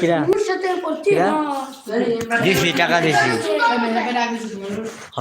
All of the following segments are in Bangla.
কিরা? কিরা? দিছি টাকা দিছি। হ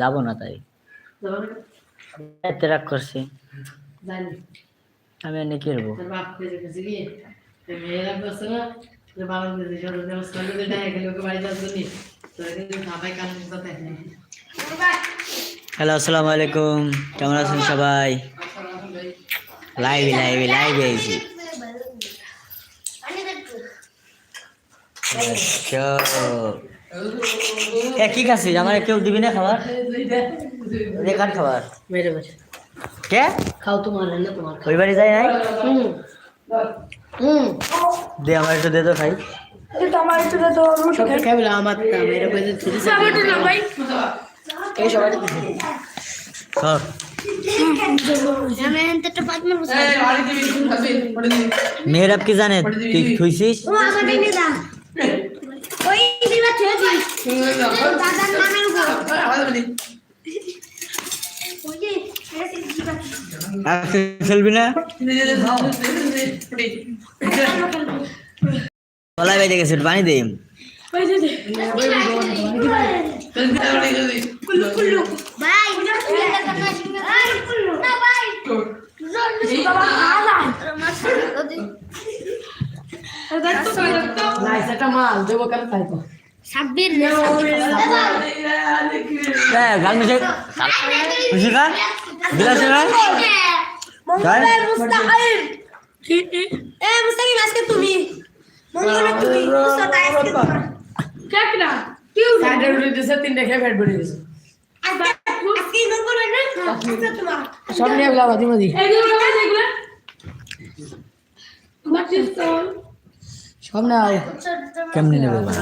যাব না তাই। এতে রাগ করছি। আমি এনে কি করব? হ্যালো আসসালামু আলাইকুম। কেমন আছেন সবাই? লাইভে লাইভে লাইভে আইছি এ কি খাচ্ছিস? আমার কেউ দিবি না খাবার? রেখার খাবার? মেরে মেরে কে? খাও তোমার না তোমার ওই বাড়ি যাই নাই? হুম। হুম। দে আমার একটু দে তো খাই। সব খাবে না আমার তা মেরে কইতে থুরি এই সবাই। সব মেহরাব কি জানে? তুই থুইছিস? খেলবি না? গলায় বেজে গেছে পানি দে। মাল দেবো কেন খাইবো সাব্বির হ্যাঁ গাল মিশে খুশি খা বিলাসে খা তাই সাইডে উঠে দিছে তিনটে খেয়ে ফেট বেড়ে দিছে সব নিয়ে গেলাম মাঝে মাঝে সব না কেমনি নেবে বাবা?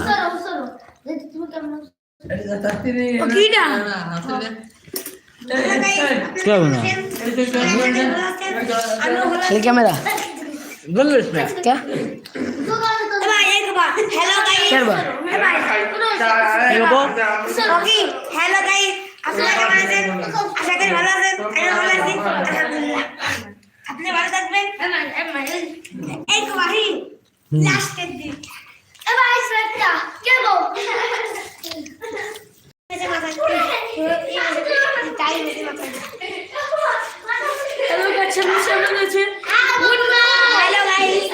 কে হবে না এই ক্যামেরা বললিস না কে হ্যালো গাইস কেরবা কি হব হ্যালো গাইস আপনারা কেমন আছেন আশা করি ভালো আছেন আমি ভালো আছি আলহামদুলিল্লাহ আপনি ভালো থাকবেন এই তো ভাই লাস্টের দিন। এ ভাই সেটা কে গো hello guys hello guys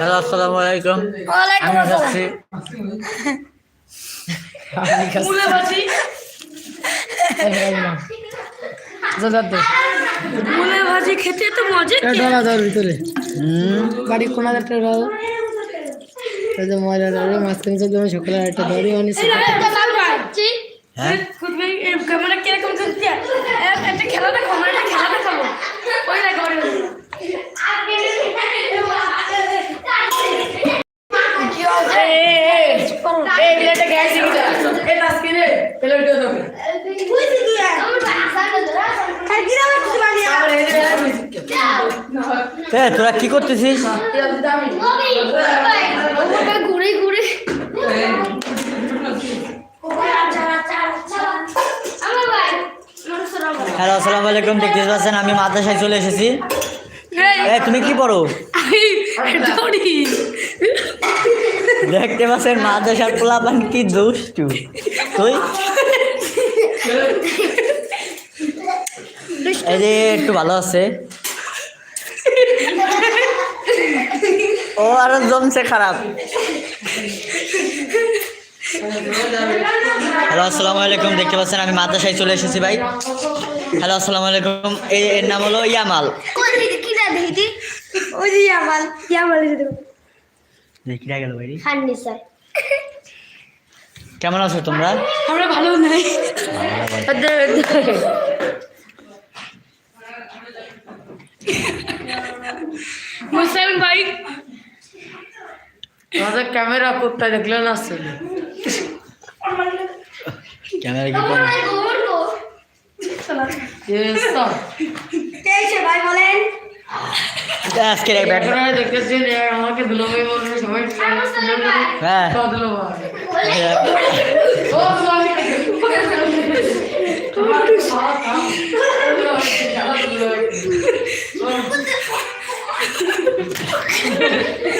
hello আসসালামু আলাইকুম। আমি যাচ্ছি। মুলে ভাজি খেতে তো মজা ভিতরে। হুম। বাড়ি কোনা এই যে মাঝখানে যদি আমি সকালে একটা ধরি অনেক হ্যাঁ ক্যামেরা কীরকম করতে একটা খেলা দেখো আমরা একটা খেলা দেখাবো ওই দেখো এই বিলেটে গ্যাস দিবি এই তাসকিনে পেলে উঠে যাবে আবার এই যে এ তোরা কি করতেছিস? হ্যালো, আসসালামু আলাইকুম, দেখতে পাচ্ছেন, আমি মাদ্রাসায় চলে এসেছি। তুমি কি পড়ো? দেখতে পাচ্ছেন, মাদ্রাসার পোলাপান কি দুষ্টু। তুই? এই যে, একটু ভালো আছে। ও আরও জমছে খারাপ। হ্যালো আসসালামু আলাইকুম দেখতে পাচ্ছেন আমি মাদ্রাসায় চলে এসেছি ভাই। হ্যালো আসসালামু আলাইকুম এই এর নাম হলো ইয়ামাল। ইয়ামাল ইয়ামাল দেখি। গেল ভাই খাননি স্যার। কেমন আছো তোমরা? আমরা ভালো নাই। মাঝে ক্যামেরা করতে দেখলেন আছে ক্যামেরা কি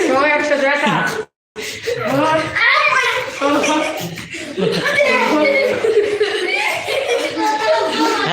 সবাই একসাথে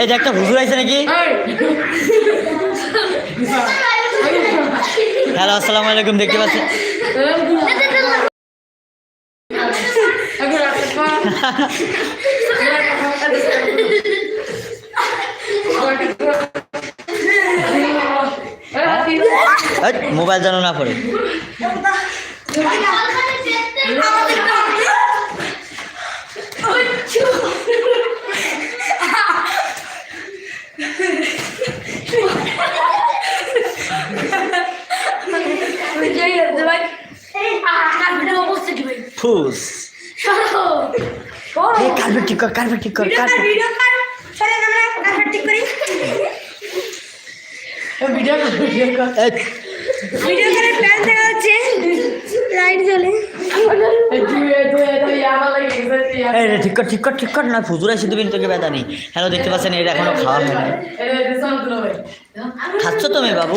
এই যে একটা হুজুর আছে নাকি? হ্যালো, আসসালামু আলাইকুম, দেখতে পাচ্ছি মোবাইল যেন না পড়ে। ফুস এই কার্পেট ঠিক কর কার্পেট ঠিক কর কার্পেট ভিডিও ঠিক করি ভিডিও ভিডিও ভিডিও করে প্ল্যান দেখা হচ্ছে লাইট জ্বলে ঠিক কর ঠিক কর ঠিক কর না ফুজুর আসি দিবি তোকে বেদা নেই হ্যালো দেখতে পাচ্ছেন এটা এখনও খাওয়া হয় না খাচ্ছ তুমি বাবু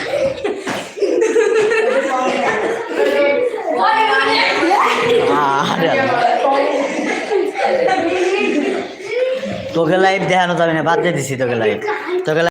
তোকে লাইভ দেখানো যাবে না বাদ দিয়ে দিছি তোকে লাইভ